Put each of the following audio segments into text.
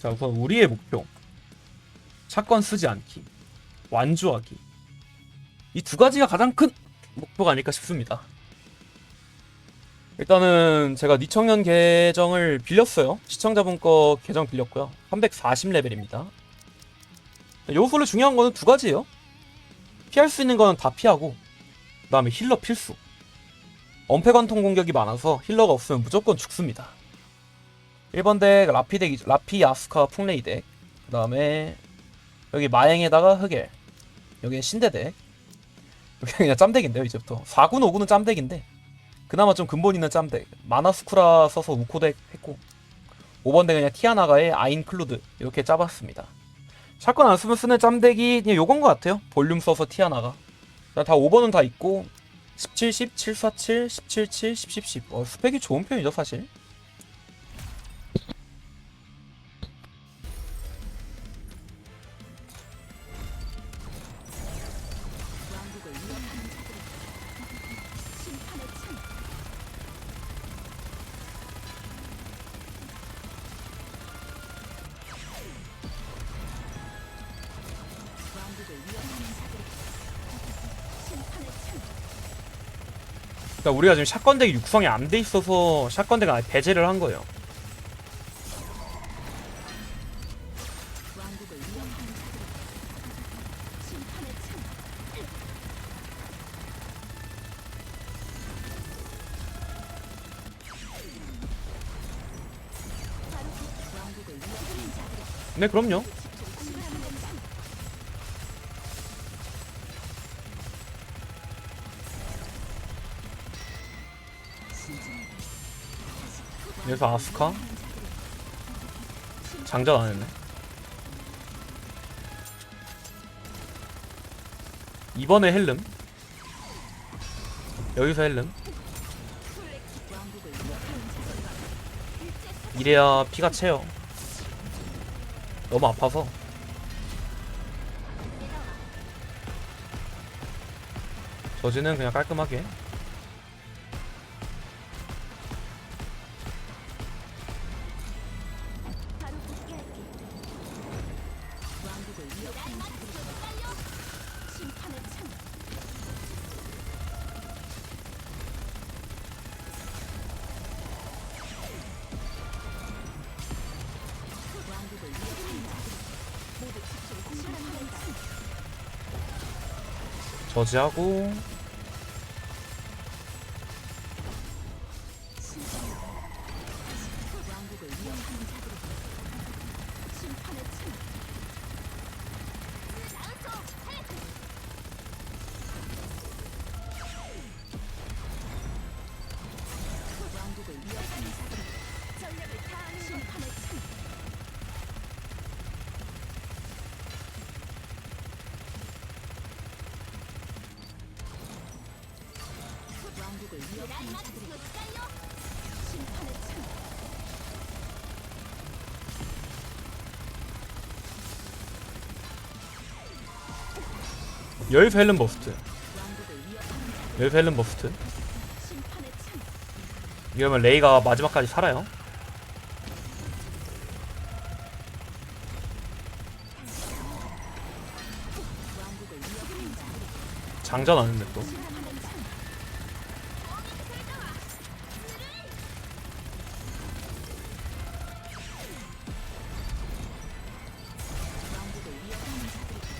자 우선 우리의 목표. 사건 쓰지 않기 완주하기. 이 두 가지가 가장 큰 목표가 아닐까 싶습니다. 일단은 제가 니청년 계정을 빌렸어요. 시청자분 거 계정 빌렸고요. 340레벨입니다. 요소로 중요한 거는 두 가지예요. 피할 수 있는 거는 다 피하고 그 다음에 힐러 필수. 엄폐관통 공격이 많아서 힐러가 없으면 무조건 죽습니다 1번 덱 라피 덱이죠 라피 아스카 풍레이 덱 그 다음에 여기 마행에다가 흑엘 여기는 신대 덱. 여기 그냥 짬덱인데요 이제부터. 4군 5군은 짬덱인데 그나마 좀 근본 있는 짬덱. 마나스쿠라 써서 우코덱 했고 5번 덱은 그냥 티아나가의 아인클루드 이렇게 짜봤습니다. 샷건 안 쓰면 쓰는 짬덱이 그냥 요건 것 같아요. 볼륨 써서 티아나가. 다 5번은 다 있고 17, 10, 7, 4, 7, 17, 7, 10, 10, 10 어, 스펙이 좋은 편이죠 사실 그러니까 우리가 지금 샷건 덱이 육성이 안 돼 있어서 샷건 덱을 아예 배제를 한 거예요. 네, 그럼요. 여기서 아스카 장전 안 했네. 이번에 헬름. 여기서 헬름. 이래야 피가 채요. 너무 아파서. 저지는 그냥 깔끔하게. 저지하고 열 헬름 버스트. 열 헬름 버스트. 이러면 레이가 마지막까지 살아요. 장전 안 했네 또.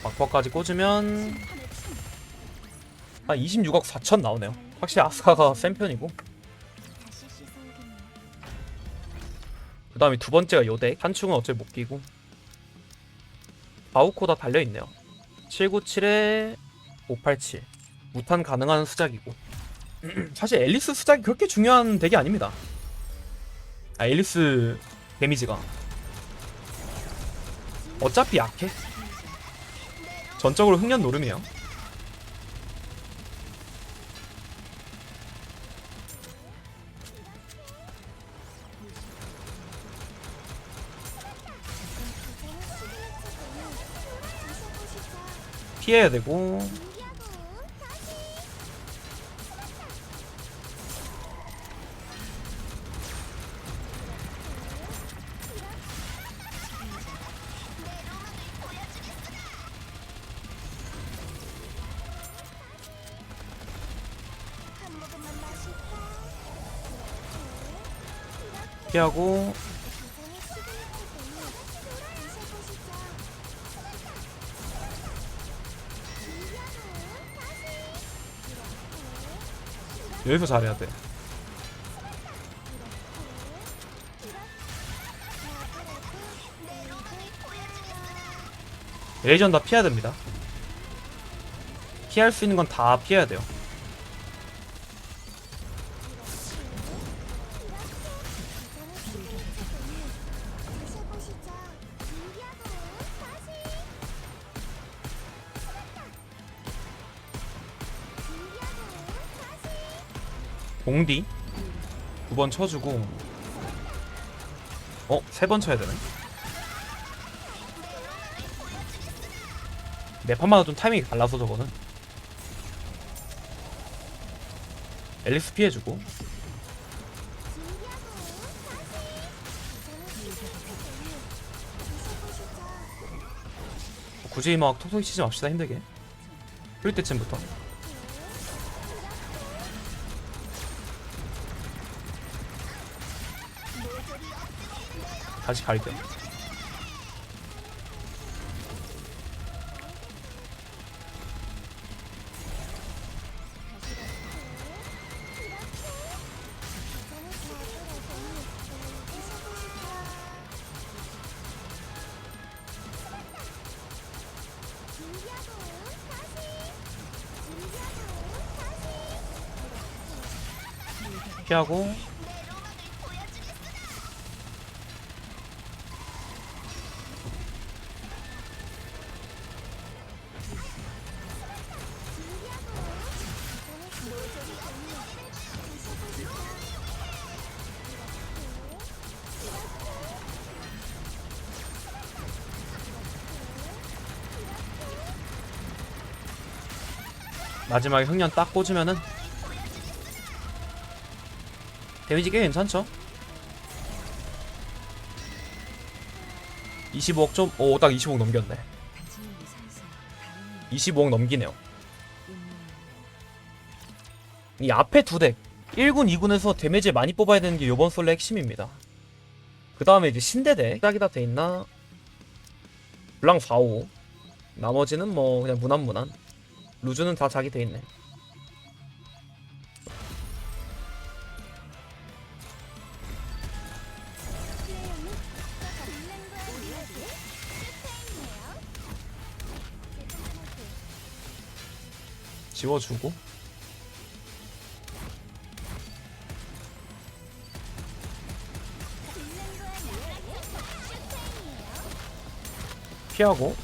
막버까지 꽂으면 한 26억 4천 나오네요. 확실히 아스카가 센 편이고. 그 다음에 두 번째가 요덱. 한충은 어차피 못 끼고. 아우코 다 달려있네요. 797에 587. 무탄 가능한 수작이고. 사실 앨리스 수작이 그렇게 중요한 덱이 아닙니다. 아, 앨리스 데미지가. 어차피 약해. 전적으로 흑연 노름이에요. 피해야 되고 피하고 여기서 잘해야 돼. 레이전 다 피해야 됩니다. 피할 수 있는 건 다 피해야 돼요. 공디 두 번 쳐주고 어? 세 번 쳐야 되네? 매 판마다 좀 타이밍이 달라서 저거는. 앨리스 피해주고. 굳이 막 톡톡이 치지 맙시다 힘들게. 풀 때쯤부터 다시 갈게 피하고 마지막에 흑연 딱 꽂으면은 데미지 꽤 괜찮죠? 25억 좀, 오, 딱 25억 넘겼네. 25억 넘기네요. 이 앞에 두 덱, 1군, 2군에서 데미지 많이 뽑아야 되는 게 요번 솔의 핵심입니다. 그 다음에 이제 신대 덱, 딱이 다 돼있나? 블랑 4, 5. 나머지는 뭐, 그냥 무난무난. 루즈는 다 자기 돼 있네. 지워주고 피하고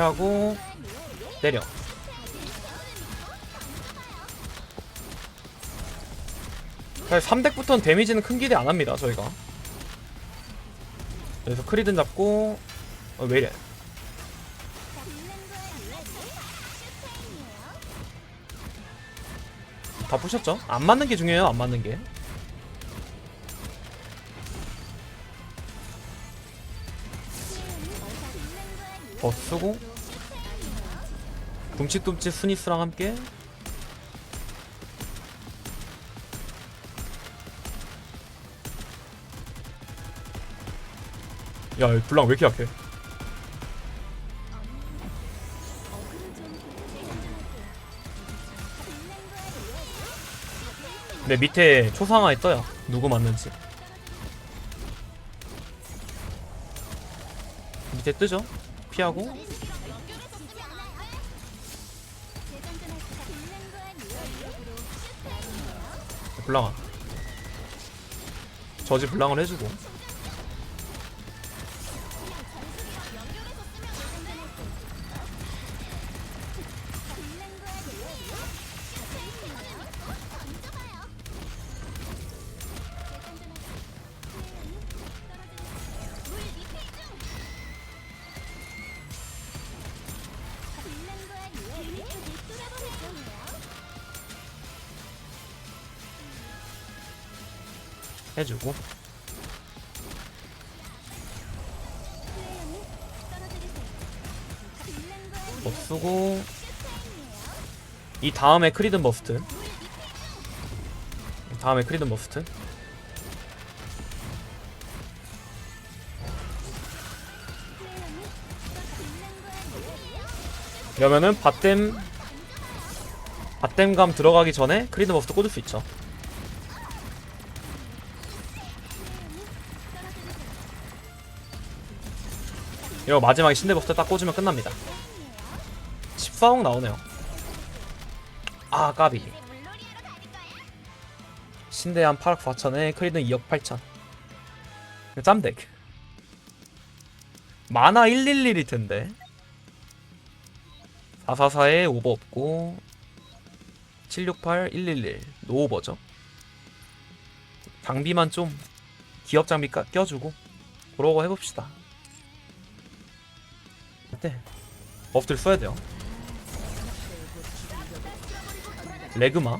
하고 때려. 사실 3덱부터는 데미지는 큰 기대 안합니다 저희가. 그래서 크리든 잡고 어, 왜이래. 다 부셨죠? 안 맞는 게 중요해요 안 맞는 게. 더 쓰고 둠칫둠칫 스니스랑 함께 야, 이 블랑 왜 이렇게 약해? 내 밑에 초상화에 떠요. 누구 맞는지. 밑에 뜨죠? 피하고 블랑아. 저지 블랑을 해주고. 해주고. 못 쓰고. 이 다음에 크리든 버스트. 이 다음에 크리든 버스트. 이러면은 밭댐 밭댐감 들어가기 전에 크리든 버스트 꽂을 수 있죠 이거 마지막에 신대 버스트 딱 꽂으면 끝납니다. 14억 나오네요. 아 까비. 신대 한 8억 4천에 크리든 2억 8천. 짬덱. 만화 111일 텐데. 444에 오버 없고 768 111 노오버죠. 장비만 좀 기업 장비 까, 껴주고 그러고 해봅시다 네 버프들 써야 돼요. 레그마.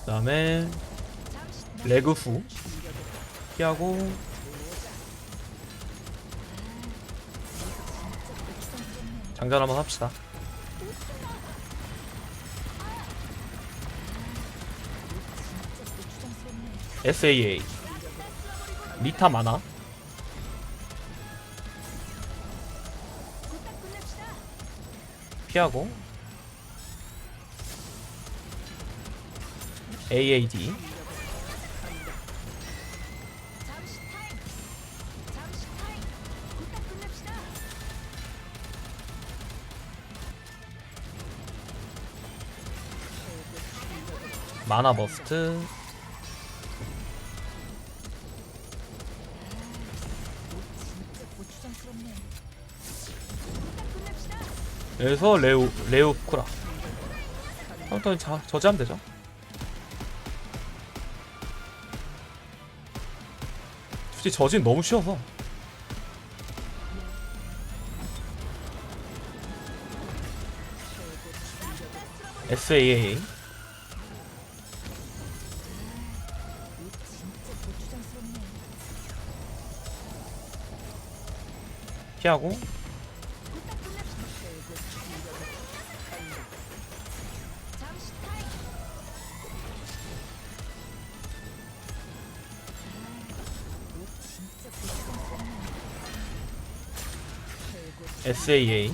그 다음에 레그 후 피하고 장전 한번 합시다 SAA 리타 많아? 피하고. AAD 마나 버스트 여기서 레오 레오 쿠라. 아무튼 자 저지하면 되죠. 솔직히 저지는 너무 쉬워서. SAA 피하고 SAA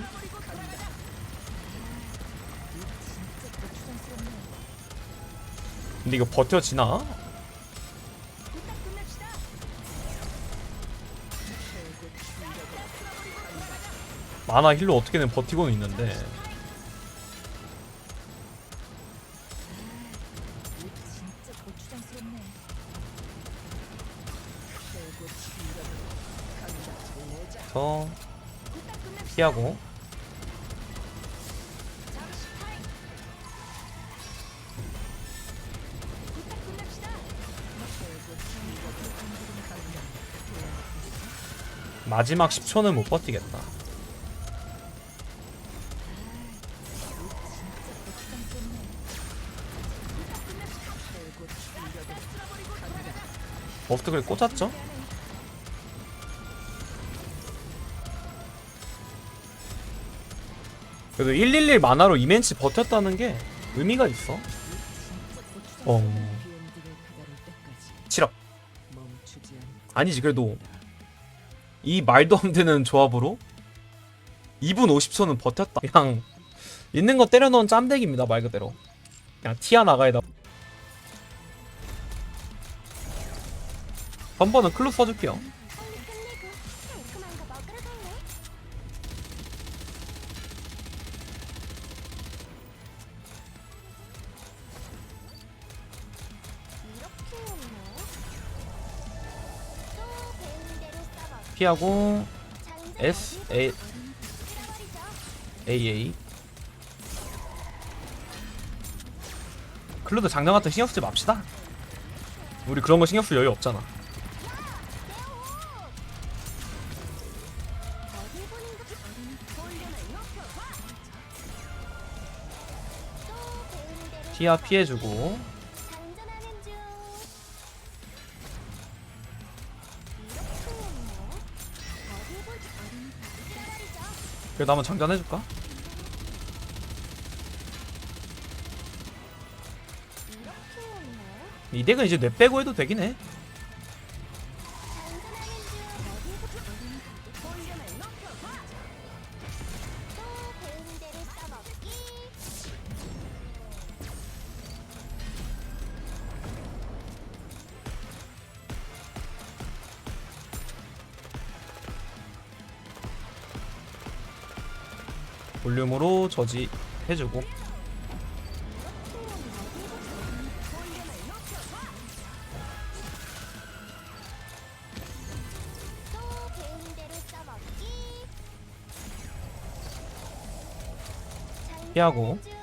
근데 이거 버텨지나? 만화 힐로 어떻게든 버티고는 있는데 피하고 마지막 10초는 못 버티겠다 버프트 그래 꽂았죠? 그래도 111 만화로 이멘치 버텼다는 게 의미가 있어. 어. 7억. 아니지 그래도 이 말도 안 되는 조합으로 2분 50초는 버텼다. 그냥 있는 거 때려 넣은 짬덱입니다 말 그대로. 그냥 티아 나가에다. 번번은 클로 써줄게요. 피하고 S A AA 클루드 장난 같은 신경 쓰지 맙시다. 우리 그런 거 신경 쓸 여유 없잖아. 피아 피해주고. 그래도 한번 장전해줄까? 이 덱은 이제 뇌 빼고 해도 되긴 해 저지 해주고. 피하고. 장전하는 중.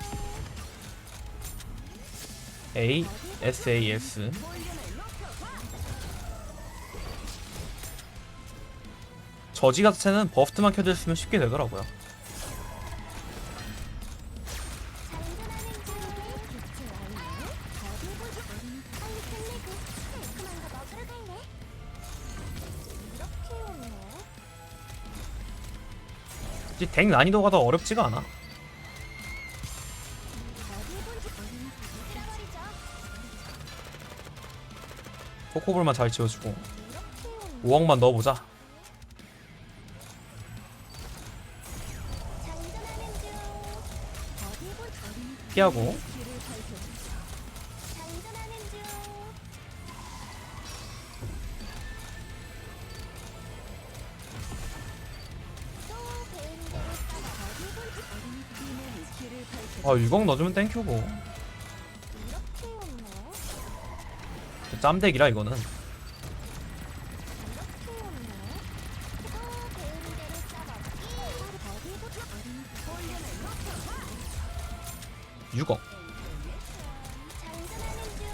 A SAS 저지 자체는 버프트만 켜져 있으면 쉽게 되더라고요 이덱 난이도가 더 어렵지가 않아. 코코볼만 잘 오네. 5억만 넣어보자. 피하고 아 6억 넣어주면 땡큐고 오네. 짬덱이라 이거는 이렇게 오네. 또 배운 대로 써먹기. 어디 보자. 볼륨을 높여봐. 6억 장전하는 중.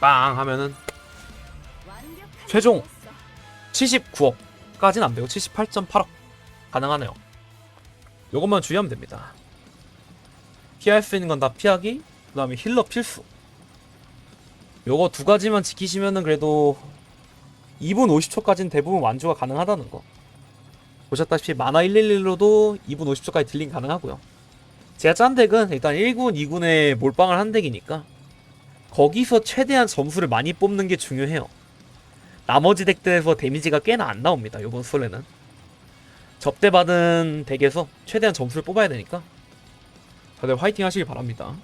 빵 하면은 최종 됐어. 79억까지는 안 되고 78.8억 가능하네요. 요것만 주의하면 됩니다. 피할 수 있는 건 다 피하기, 그 다음에 힐러 필수. 요거 두 가지만 지키시면은 그래도 2분 50초까지는 대부분 완주가 가능하다는 거. 보셨다시피 만화 111로도 2분 50초까지 딜링 가능하고요. 제가 짠 덱은 일단 1군, 2군에 몰빵을 한 덱이니까 거기서 최대한 점수를 많이 뽑는 게 중요해요. 나머지 덱들에서 데미지가 꽤나 안 나옵니다. 요번 솔레는 접대받은 덱에서 최대한 점수를 뽑아야 되니까 다들 화이팅 하시길 바랍니다.